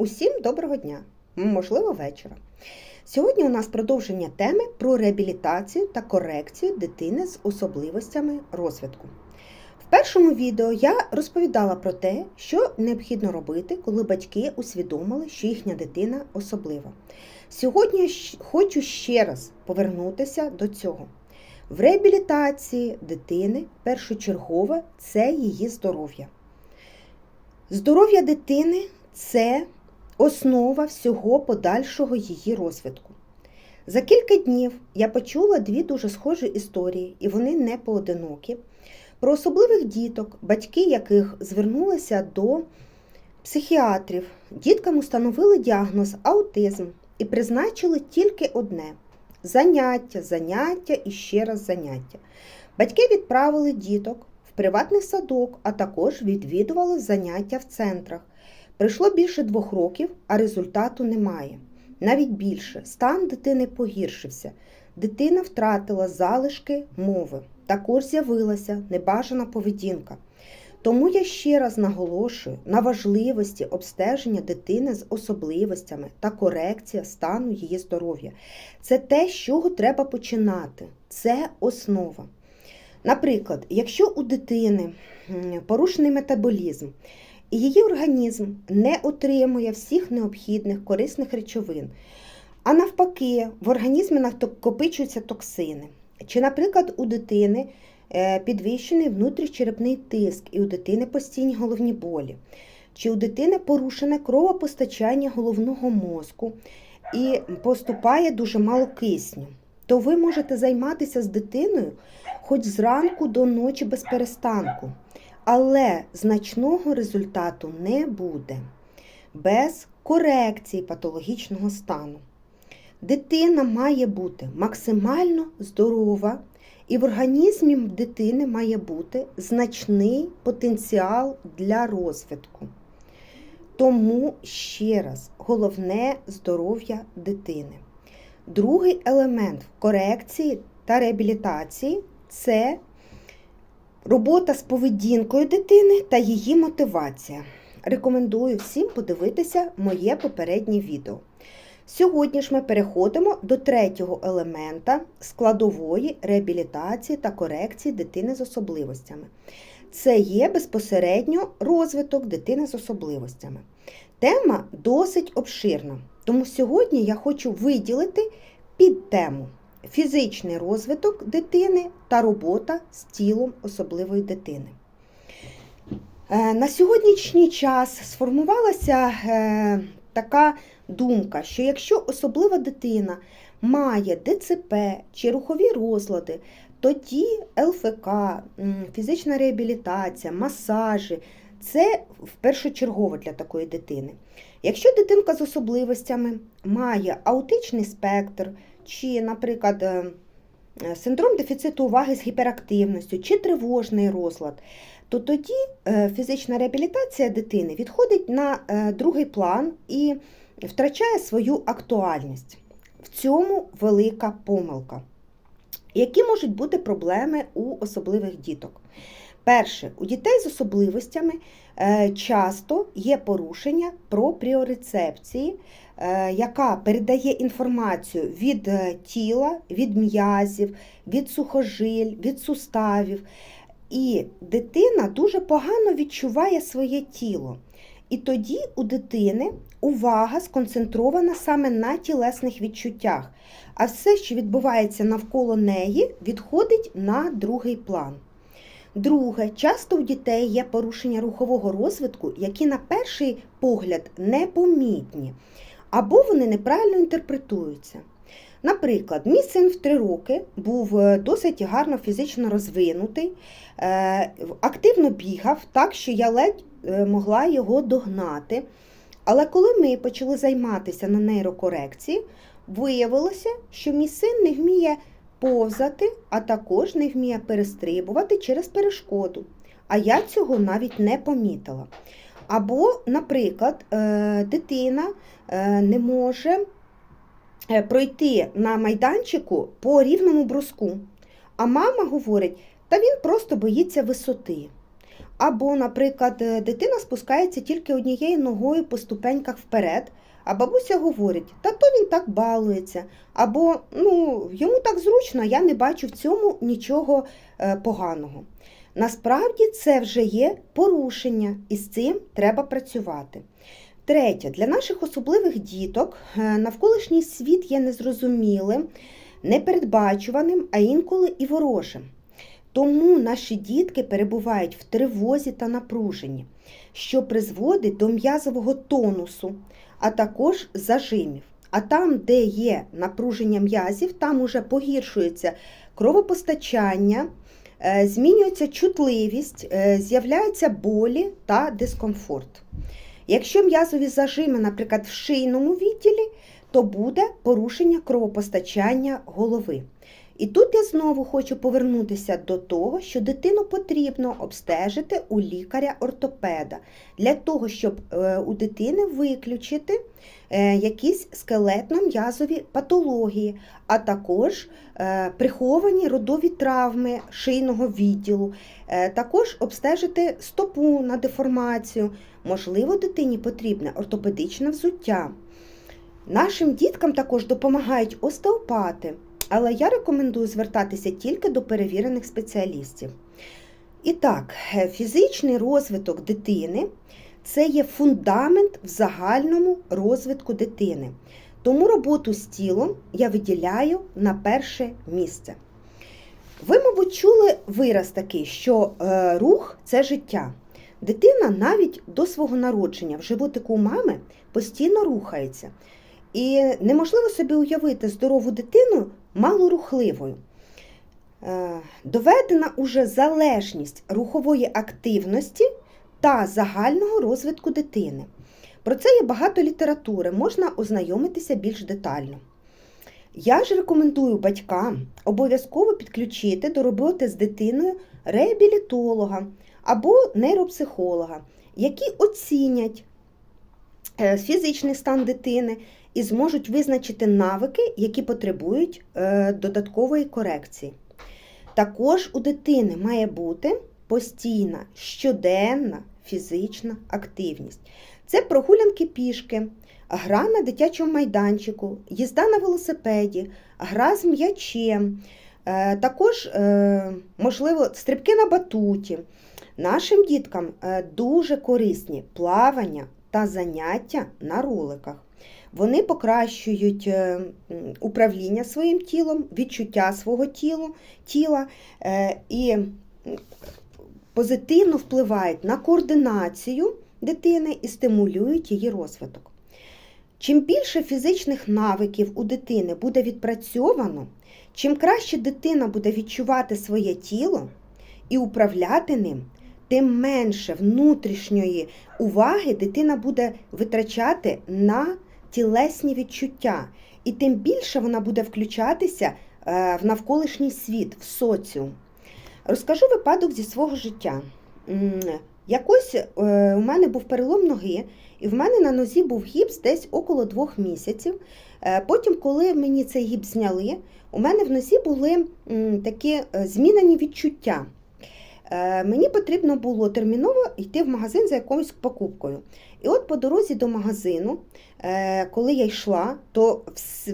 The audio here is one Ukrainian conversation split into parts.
Усім доброго дня, можливо, вечора. Сьогодні у нас продовження теми про реабілітацію та корекцію дитини з особливостями розвитку. В першому відео я розповідала про те, що необхідно робити, коли батьки усвідомили, що їхня дитина особлива. Сьогодні я хочу ще раз повернутися до цього. В реабілітації дитини першочергове це її здоров'я. Здоров'я дитини це основа всього подальшого її розвитку. За кілька днів я почула дві дуже схожі історії, і вони не поодинокі, про особливих діток, батьки яких звернулися до психіатрів. Діткам установили діагноз аутизм і призначили тільки одне заняття, заняття і ще раз заняття. Батьки відправили діток в приватний садок, а також відвідували заняття в центрах. Пройшло більше двох років, а результату немає. Навіть більше стан дитини погіршився. Дитина втратила залишки мови. Також з'явилася небажана поведінка. Тому я ще раз наголошую на важливості обстеження дитини з особливостями та корекція стану її здоров'я. Це те, з чого треба починати. Це основа. Наприклад, якщо у дитини порушений метаболізм, її організм не отримує всіх необхідних корисних речовин, а навпаки, в організмі накопичуються токсини. Чи, наприклад, у дитини е, підвищений внутрішньочерепний тиск, і у дитини постійні головні болі, чи у дитини порушене кровопостачання головного мозку і поступає дуже мало кисню, то ви можете займатися з дитиною хоч зранку до ночі без перестанку. Але значного результату не буде без корекції патологічного стану. Дитина має бути максимально здорова, і в організмі дитини має бути значний потенціал для розвитку. Тому ще раз, головне здоров'я дитини. Другий елемент в корекції та реабілітації це робота з поведінкою дитини та її мотивація. Рекомендую всім подивитися моє попереднє відео. Сьогодні ж ми переходимо до третього елемента складової реабілітації та корекції дитини з особливостями. Це є безпосередньо розвиток дитини з особливостями. Тема досить обширна, тому сьогодні я хочу виділити під тему фізичний розвиток дитини та робота з тілом особливої дитини. Е, На сьогоднішній час сформувалася е, така думка, що якщо особлива дитина має ДЦП чи рухові розлади, тоді ЛФК, фізична реабілітація, масажі це першочергово для такої дитини. Якщо дитинка з особливостями має аутичний спектр, чи, наприклад, е, е, синдром дефіциту уваги з гіперактивністю, чи тривожний розлад, то тоді е, фізична реабілітація дитини відходить на другий план і втрачає свою актуальність. В цьому велика помилка. Які можуть бути проблеми у особливих діток? Перше, у дітей з особливостями е, часто є порушення пропріорецепції, е, яка передає інформацію від е, тіла, від м'язів, від сухожиль, від суставів. І дитина дуже погано відчуває своє тіло. І тоді у дитини увага сконцентрована саме на тілесних відчуттях, а все, що відбувається навколо неї, відходить на другий план. Друге, часто у дітей є порушення рухового розвитку, які на перший погляд непомітні, або вони неправильно інтерпретуються. Наприклад, мій син в три роки був е, досить гарно фізично розвинутий, е, активно бігав, так що я ледь е, могла його догнати. Але коли ми почали займатися на нейрокорекції, виявилося, що мій син не вміє повзати, а також не вміє перестрибувати через перешкоду. А я цього навіть не помітила. Або, наприклад, е, дитина е, не може е, пройти на майданчику по рівному бруску. А мама говорить, та він просто боїться висоти. Або, наприклад, е, дитина спускається тільки однією ногою по ступеньках вперед, а бабуся говорить, та то він так балується, або ну, йому так зручно, я не бачу в цьому нічого е, поганого. Насправді це вже є порушення, і з цим треба працювати. Третє, для наших особливих діток е, навколишній світ є незрозумілим, непередбачуваним, а інколи і ворожим. Тому наші дітки перебувають в тривозі та напруженні, що призводить до м'язового тонусу, а також зажимів. А там, де є напруження м'язів, там уже погіршується кровопостачання, е, змінюється чутливість, е, з'являються болі та дискомфорт. Якщо м'язові зажими, наприклад, в шийному відділі, то буде порушення кровопостачання голови. І тут я знову хочу повернутися до того, що дитину потрібно обстежити у лікаря-ортопеда для того, щоб е, у дитини виключити е, якісь скелетно-м'язові патології, а також е, приховані родові травми шийного відділу, також обстежити стопу на деформацію. Можливо, дитині потрібне ортопедичне взуття. Нашим діткам також допомагають остеопати але я рекомендую звертатися тільки до перевірених спеціалістів. І так, е, фізичний розвиток дитини це є фундамент в загальному розвитку дитини. Тому роботу з тілом я виділяю на перше місце. Ви, мабуть, чули вираз такий, що е, рух це життя. Дитина навіть до свого народження в животику мами постійно рухається. І неможливо собі уявити здорову дитину малорухливою. Е, доведена уже залежність рухової активності та загального розвитку дитини. Про це є багато літератури, можна ознайомитися більш детально. Я ж рекомендую батькам обов'язково підключити до роботи з дитиною реабілітолога або нейропсихолога, які оцінять фізичний стан дитини і зможуть визначити навики, які потребують е, додаткової корекції. Також у дитини має бути постійна щоденна фізична активність. Це прогулянки пішки, гра на дитячому майданчику, їзда на велосипеді, гра з м'ячем, е, також, е, можливо, стрибки на батуті. Нашим діткам дуже корисні плавання та заняття на роликах. Вони покращують е, управління своїм тілом, відчуття свого тілу, тіла е, і позитивно впливають на координацію дитини і стимулюють її розвиток. Чим більше фізичних навиків у дитини буде відпрацьовано, чим краще дитина буде відчувати своє тіло і управляти ним, тим менше внутрішньої уваги дитина буде витрачати на тілесні відчуття, і тим більше вона буде включатися е, в навколишній світ, в соціум. Розкажу випадок зі свого життя. Якось е, у мене був перелом ноги, і в мене на нозі був гіпс десь около двох місяців. Е, потім, коли мені цей гіпс зняли, у мене в нозі були такі змінені відчуття. Мені потрібно було терміново йти в магазин за якоюсь покупкою. І от по дорозі до магазину, е, коли я йшла, то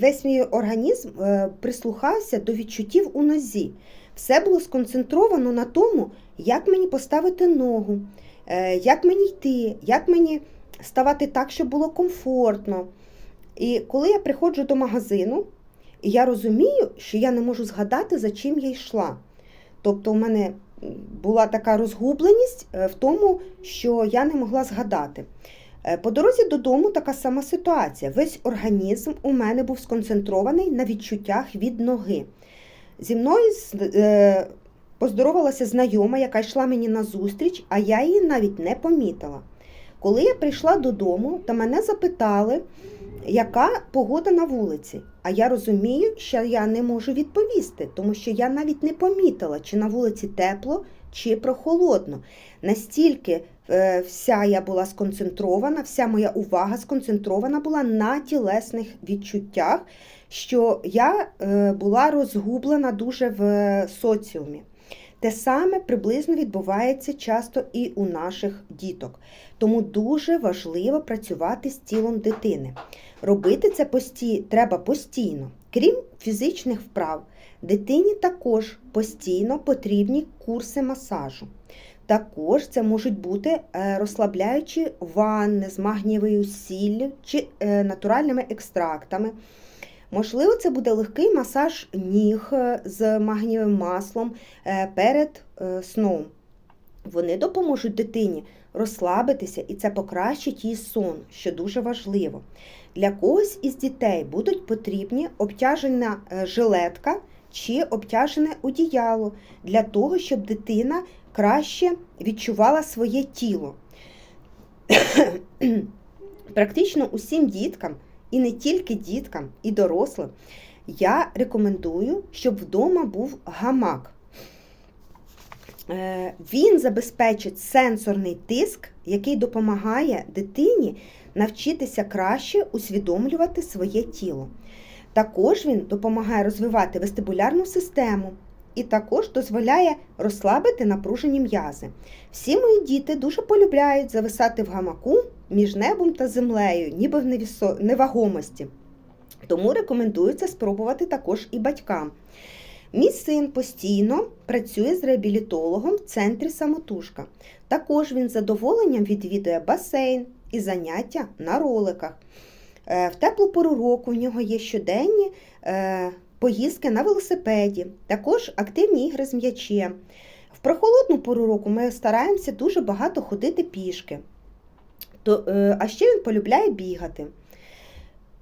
весь мій організм е, прислухався до відчуттів у нозі. Все було сконцентровано на тому, як мені поставити ногу, е, як мені йти, як мені ставати так, щоб було комфортно. І коли я приходжу до магазину, я розумію, що я не можу згадати, за чим я йшла. Тобто, у мене була така розгубленість в тому, що я не могла згадати. Е, по дорозі додому така сама ситуація. Весь організм у мене був сконцентрований на відчуттях від ноги. Зі мною е, поздоровалася знайома, яка йшла мені на зустріч, а я її навіть не помітила. Коли я прийшла додому, то мене запитали, яка погода на вулиці. А я розумію, що я не можу відповісти, тому що я навіть не помітила, чи на вулиці тепло, чи прохолодно. Настільки Е, вся я була сконцентрована, вся моя увага сконцентрована була на тілесних відчуттях, що я е, була розгублена дуже в соціумі. те саме приблизно відбувається часто і у наших діток. Тому дуже важливо працювати з тілом дитини. Робити це пості... треба постійно. Крім фізичних вправ, дитині також постійно потрібні курси масажу. Також це можуть бути е, розслабляючі ванни з магнієвою сіллю чи е, натуральними екстрактами. Можливо, це буде легкий масаж ніг е, з магнієвим маслом перед сном. Вони допоможуть дитині розслабитися і це покращить її сон, що дуже важливо. Для когось із дітей будуть потрібні обтяжена е, жилетка чи обтяжене одіяло для того, щоб дитина краще відчувала своє тіло. Практично усім діткам, і не тільки діткам, і дорослим, я рекомендую, щоб вдома був гамак. Е, Він забезпечить сенсорний тиск, який допомагає дитині навчитися краще усвідомлювати своє тіло. Також він допомагає розвивати вестибулярну систему і також дозволяє розслабити напружені м'язи. Всі мої діти дуже полюбляють зависати в гамаку між небом та землею, ніби в невагомості. Тому рекомендується спробувати також і батькам. Мій син постійно працює з реабілітологом в центрі самотужка. Також він з задоволенням відвідує басейн і заняття на роликах. Е, В теплу пору року в нього є щоденні е, поїздки на велосипеді, також активні ігри з м'ячем. В прохолодну пору року ми стараємося дуже багато ходити пішки. Е, а ще він полюбляє бігати.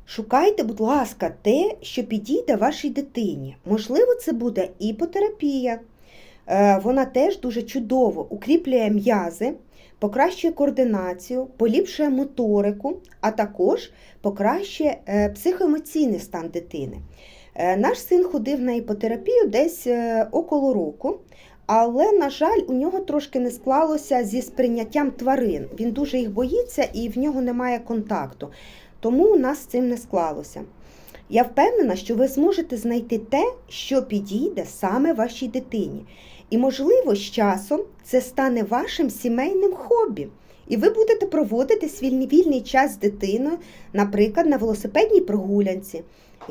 Шукайте, будь ласка, те, що підійде вашій дитині. Можливо, це буде іпотерапія. Е, Вона теж дуже чудово укріплює м'язи, покращує координацію, поліпшує моторику, а також покращує е, психоемоційний стан дитини. Е, Наш син ходив на іпотерапію десь около року, але, на жаль, у нього трошки не склалося зі сприйняттям тварин. Він дуже їх боїться і в нього немає контакту. Тому у нас з цим не склалося. Я впевнена, що ви зможете знайти те, що підійде саме вашій дитині. І, можливо, з часом це стане вашим сімейним хобі. І ви будете проводити свій вільний час з дитиною, наприклад, на велосипедній прогулянці,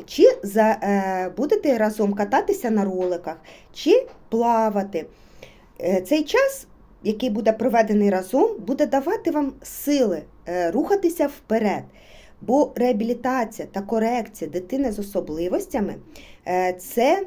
чи за, е, будете разом кататися на роликах, чи плавати. Е, цей час, який буде проведений разом, буде давати вам сили е, рухатися вперед. Бо реабілітація та корекція дитини з особливостями е, це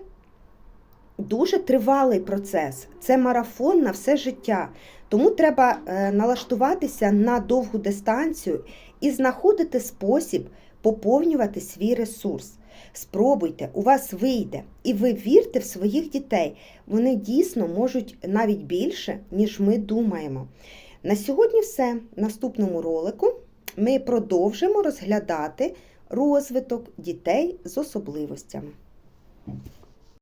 дуже тривалий процес, це марафон на все життя. Тому треба е, налаштуватися на довгу дистанцію і знаходити спосіб поповнювати свій ресурс. Спробуйте, у вас вийде, і ви вірте в своїх дітей. Вони дійсно можуть навіть більше, ніж ми думаємо. На сьогодні все. В наступному ролику ми продовжимо розглядати розвиток дітей з особливостями.